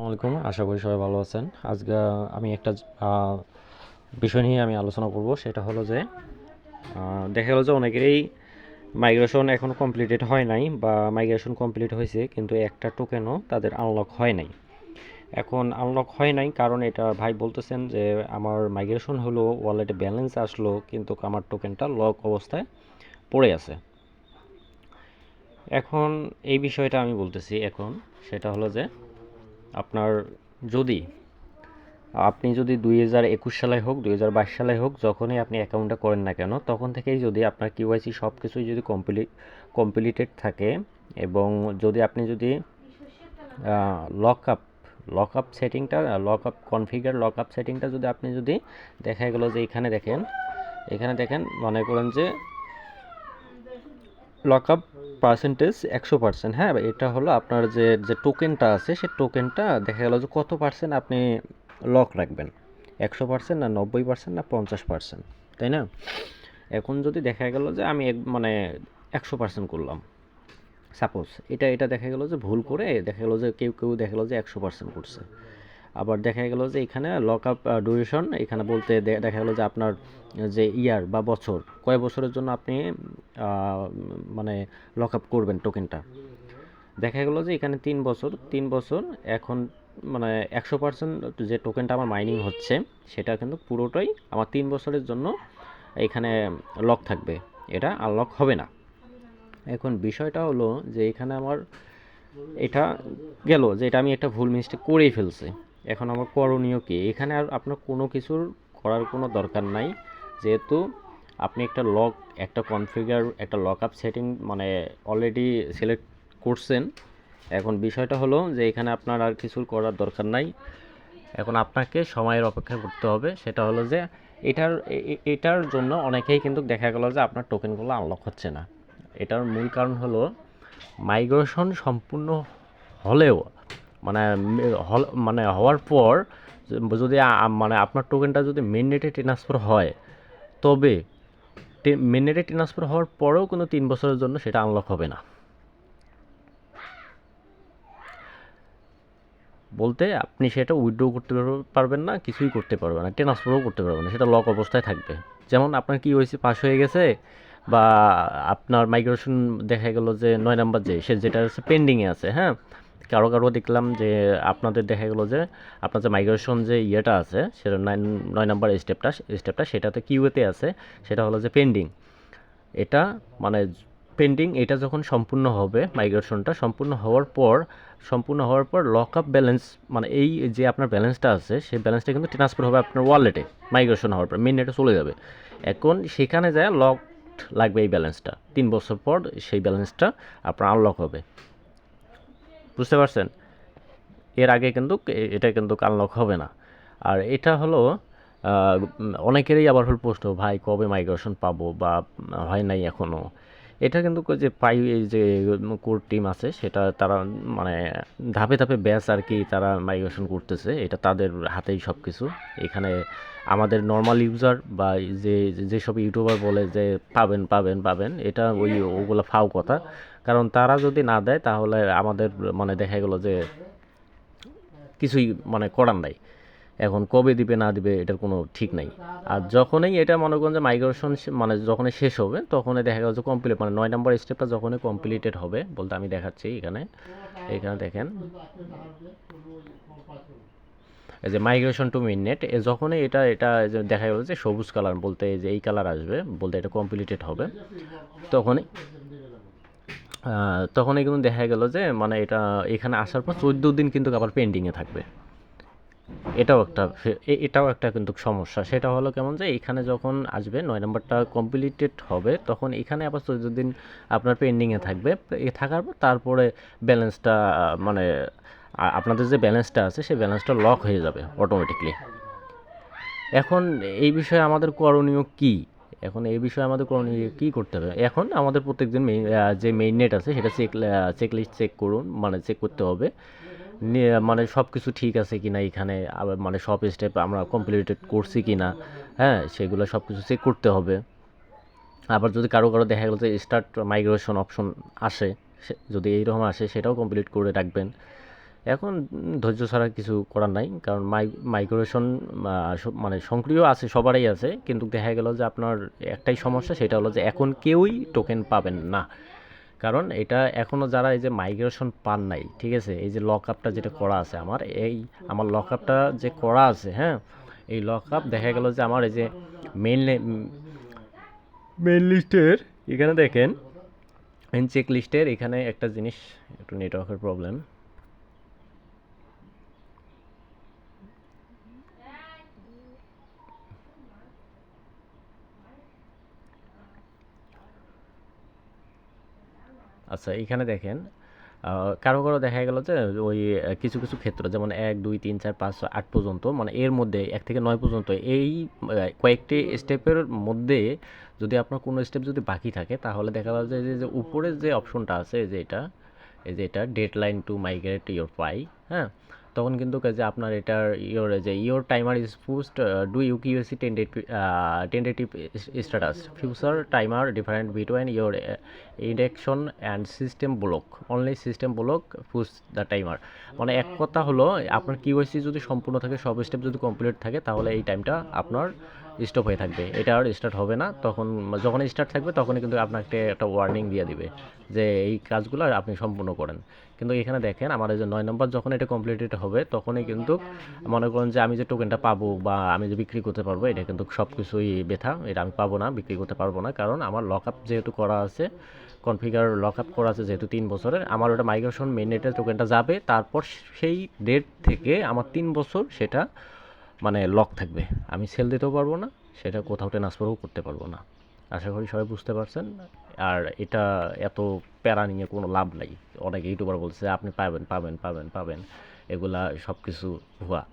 আসসালামাইকুম আশা করি সবাই ভালো আছেন। আজকে আমি একটা বিষয় নিয়ে আমি আলোচনা করব। সেটা হলো যে দেখা গেলো যে অনেকেরই মাইগ্রেশন এখনও কমপ্লিটেড হয় নাই বা মাইগ্রেশন কমপ্লিট হয়েছে, কিন্তু একটা টোকেনও তাদের আনলক হয় নাই। এখন আনলক হয় নাই কারণ এটা ভাই বলতেছেন যে, আমার মাইগ্রেশন হলো ওয়ালেটে ব্যালেন্স আসলো, কিন্তু আমার টোকেনটা লক অবস্থায় পড়ে আছে। এখন এই বিষয়টা আমি বলতেছি এখন, সেটা হলো যে আপনার যদি, আপনি যদি দুই হাজার একুশ সালে হোক, দুই হাজার বাইশ সালে হোক, যখনই আপনি অ্যাকাউন্টটা করেন না কেন, তখন থেকেই যদি আপনার কিউআইসি সব কিছুই যদি কমপ্লিট কমপ্লিটেড থাকে এবং যদি আপনি যদি lock up lock up সেটিংটা lock up configure lock up সেটিংটা যদি আপনি যদি দেখা গেলো যে এখানে দেখেন এখানে দেখেন, মনে করেন যে লক আপ পার্সেন্টেজ একশো পার্সেন্ট হ্যাঁ এটা হলো আপনার যে যে টোকেনটা আছে, সে টোকেনটা দেখা গেল যে কত পার্সেন্ট আপনি লক রাখবেন? একশো পার্সেন্ট না নব্বই পার্সেন্ট না পঞ্চাশ পার্সেন্ট তাই না? এখন যদি দেখা গেল যে আমি মানে একশো পার্সেন্ট করলাম সাপোজ এটা এটা দেখা গেল যে ভুল করে দেখা গেল যে কেউ কেউ দেখা গেল যে একশো পার্সেন্ট করছে। আবার দেখা গেল যে এখানে লক আপ ডিউরেশন এখানে বলতে দেখা গেল যে আপনার যে ইয়ার বা বছর, কয় বছরের জন্য আপনি মানে লক আপ করবেন টোকেনটা দেখা গেল যে এখানে তিন বছর তিন বছর এখন মানে একশো পার্সেন্ট যে টোকেনটা আমার মাইনিং হচ্ছে, সেটা কিন্তু পুরোটাই আমার তিন বছরের জন্য এখানে লক থাকবে। এটা আনলক হবে না। এখন বিষয়টা হলো যে এখানে আমার এটা গেল যে এটা আমি একটা ভুল মিস্টেক করেই ফেলছি। এখন আমার করণীয় কি? এখানে আর আপনার কোনো কিছুর করার কোনো দরকার নাই। যেহেতু আপনি একটা লক একটা কনফিগার একটা লক আপ সেটিং মানে অলরেডি সিলেক্ট করছেন। এখন বিষয়টা হলো যে এখানে আপনার আর কিছুর করার দরকার নাই। এখন আপনাকে সময়ের অপেক্ষা করতে হবে। সেটা হলো যে এটার এটার জন্য অনেকেই কিন্তু দেখা গেল যে আপনার টোকেনগুলো আনলক হচ্ছে না। এটার মূল কারণ হলো মাইগ্রেশন সম্পূর্ণ হলেও মানে মানে হওয়ার পর, যদি মানে আপনার টোকেনটা যদি মেন নেটে ট্রান্সফার হয়, তবে মেন নেটে ট্রান্সফার হওয়ার পরেও কিন্তু তিন বছরের জন্য সেটা আনলক হবে না। বলতে আপনি সেটা উইড্রো করতে পারবেন না, কিছুই করতে পারবেন না ট্রান্সফারও করতে পারবেন না, সেটা লক অবস্থায় থাকবে। যেমন আপনার কি হয়েছে পাস হয়ে গেছে, বা আপনার মাইগ্রেশন দেখা গেল যে নয় নাম্বার যে, সে যেটা হচ্ছে পেন্ডিংয়ে আছে হ্যাঁ? কারও কারও দেখলাম যে আপনাদের দেখা গেলো যে আপনার যে মাইগ্রেশন যে ইয়েটা আছে, সেটা নাইন নয় নাম্বার স্টেপটা স্টেপটা সেটাতে কিউএতে আছে, সেটা হলো যে পেন্ডিং এটা মানে পেন্ডিং এটা যখন সম্পূর্ণ হবে মাইগ্রেশনটা সম্পূর্ণ হওয়ার পর, সম্পূর্ণ হওয়ার পর লক আপ ব্যালেন্স মানে এই যে আপনার ব্যালেন্সটা আছে, সেই ব্যালেন্সটা কিন্তু ট্রান্সফার হবে আপনার ওয়ালেটে মাইগ্রেশন হওয়ার পর মেন নেটে চলে যাবে। এখন সেখানে যায় লক লাগবে এই ব্যালেন্সটা তিন বছর পর সেই ব্যালেন্সটা আপনার আনলক হবে। বুঝতে পারছেন? এর আগে কিন্তু এটা কিন্তু আনলক হবে না। আর এটা হলো অনেকেরই আবার হল প্রশ্ন, ভাই, কবে মাইগ্রেশন পাবো বা হয় নাই এখনও এটা কিন্তু যে পাই, এই যে কোর টিম আছে, সেটা তারা মানে ধাপে ধাপে ব্যাচ আর কি তারা মাইগ্রেশন করতেছে। এটা তাদের হাতেই সব কিছু এখানে আমাদের নর্মাল ইউজার বা যে যেসব ইউটিউবার বলে যে, পাবেন পাবেন পাবেন। এটা ওই ওগুলো ফাও কথা। কারণ তারা যদি না দেয়, তাহলে আমাদের মানে দেখা গেলো যে কিছুই মানে করার নাই। এখন কবে দিবে, না দিবে, এটার কোনো ঠিক নাই। আর যখনই এটা মনে করেন যে মাইগ্রেশন মানে যখনই শেষ হবে, তখনই দেখা গেল যে কমপ্লিট মানে নয় নম্বর স্টেপটা যখনই কমপ্লিটেড হবে, বলতে আমি দেখাচ্ছি এখানে এখানে দেখেন। এই যে মাইগ্রেশন টু মিননেট যখনই এটা এটা দেখা গেল যে সবুজ কালার বলতে যে এই কালার আসবে, বলতে এটা কমপ্লিটেড হবে, তখনই তখনই কিন্তু দেখা গেল যে মানে এটা এখানে আসার পর চোদ্দ দিন কিন্তু আবার পেন্ডিংয়ে থাকবে। এটাও একটা এটাও একটা কিন্তু সমস্যা। সেটা হলো কেমন যে, এখানে যখন আসবে, নয় নম্বরটা কমপ্লিটেড হবে, তখন এখানে আবার চোদ্দ দিন আপনার পেন্ডিংয়ে থাকবে। থাকার পর তারপরে ব্যালেন্সটা মানে আপনাদের যে ব্যালেন্সটা আছে, সেই ব্যালেন্সটা লক হয়ে যাবে অটোমেটিকলি এখন এই বিষয়ে আমাদের করণীয় কি? এখন এই বিষয়ে আমাদের করণীয় কি করতে হবে? এখন আমাদের প্রত্যেকদিন মেইন যে মেইন নেট আছে সেটা চেক চেক লিস্ট চেক করুন মানে চেক করতে হবে। মানে সব কিছু ঠিক আছে কি না এখানে, আবার মানে সব স্টেপ আমরা কমপ্লিটেড করছি কি না হ্যাঁ সেগুলো সব কিছু চেক করতে হবে। আবার যদি কারও কারও দেখা গেল যে স্টার্ট মাইগ্রেশন অপশন আসে যদি এইরকম আসে সেটাও কমপ্লিট করে রাখবেন। এখন ধৈর্য ছাড়া কিছু করার নাই, কারণ মাই মাইগ্রেশন মানে সক্রিয় আছে, সবারই আছে, কিন্তু দেখা গেল যে আপনার একটাই সমস্যা, সেটা হলো যে এখন কেউই টোকেন পাবেন না। কারণ এটা এখনও যারা এই যে মাইগ্রেশন পান নাই, ঠিক আছে, এই যে লক আপটা যেটা করা আছে আমার, এই আমার লক আপটা যে করা আছে হ্যাঁ এই লক আপ দেখা গেল যে আমার এই যে মেইন মেইন লিস্টের এখানে দেখেন মেন চেক লিস্টের এখানে একটা জিনিস, একটু নেটওয়ার্কের প্রবলেম আচ্ছা এখানে দেখেন কারও কারও দেখা গেল যে ওই কিছু কিছু ক্ষেত্র, যেমন এক, দুই, তিন, চার, পাঁচ আট পর্যন্ত মানে এর মধ্যে এক থেকে নয় পর্যন্ত, এই কয়েকটি স্টেপের মধ্যে যদি আপনার কোনো স্টেপ যদি বাকি থাকে, তাহলে দেখা গেল যে যে উপরের যে অপশনটা আছে, যে এটা, এই যে এটা deadline to migrate your PI হ্যাঁ? তখন কিন্তু কাজে আপনার এটার ইয়োর যে your timer is pushed do you QAC tentative tentative status future timer different between your induction and system block only system block push the timer মানে এক কথা হলো, আপনার কিউএসি যদি সম্পূর্ণ থাকে, সব স্টেপ যদি কমপ্লিট থাকে, তাহলে এই টাইমটা আপনার স্টপ হয়ে থাকবে। এটা আর স্টার্ট হবে না। তখন যখন স্টার্ট থাকবে, তখনই কিন্তু আপনাকে একটা ওয়ার্নিং দিয়ে দিবে যে এই কাজগুলো আপনি সম্পূর্ণ করেন। কিন্তু এখানে দেখেন, আমার এই যে নয় নম্বর যখন এটা কমপ্লিটেড হবে, তখনই কিন্তু মনে করেন যে আমি যে টোকেনটা পাবো বা আমি যে বিক্রি করতে পারব, এটা কিন্তু সব কিছুই বেথা। এটা আমি পাবো না, বিক্রি করতে পারব না। কারণ আমার লক আপ যেহেতু করা আছে কনফিগার লক আপ করা আছে যেহেতু তিন বছরের, আমার ওটা মাইগ্রেশন মেন নেটের টোকেনটা যাবে। তারপর সেই ডেট থেকে আমার তিন বছর সেটা মানে লক থাকবে। আমি সেল দিতেও পারব না, সেটা কোথাও ট্রান্সফারও করতে পারব না। আশা করি সবাই বুঝতে পারছেন। আর এটা এত প্যারা নিয়ে কোনো লাভ নাই। অনেক ইউটিউবার বলছে আপনি পাবেন পাবেন পাবেন পাবেন। এগুলা সব কিছু ভুয়া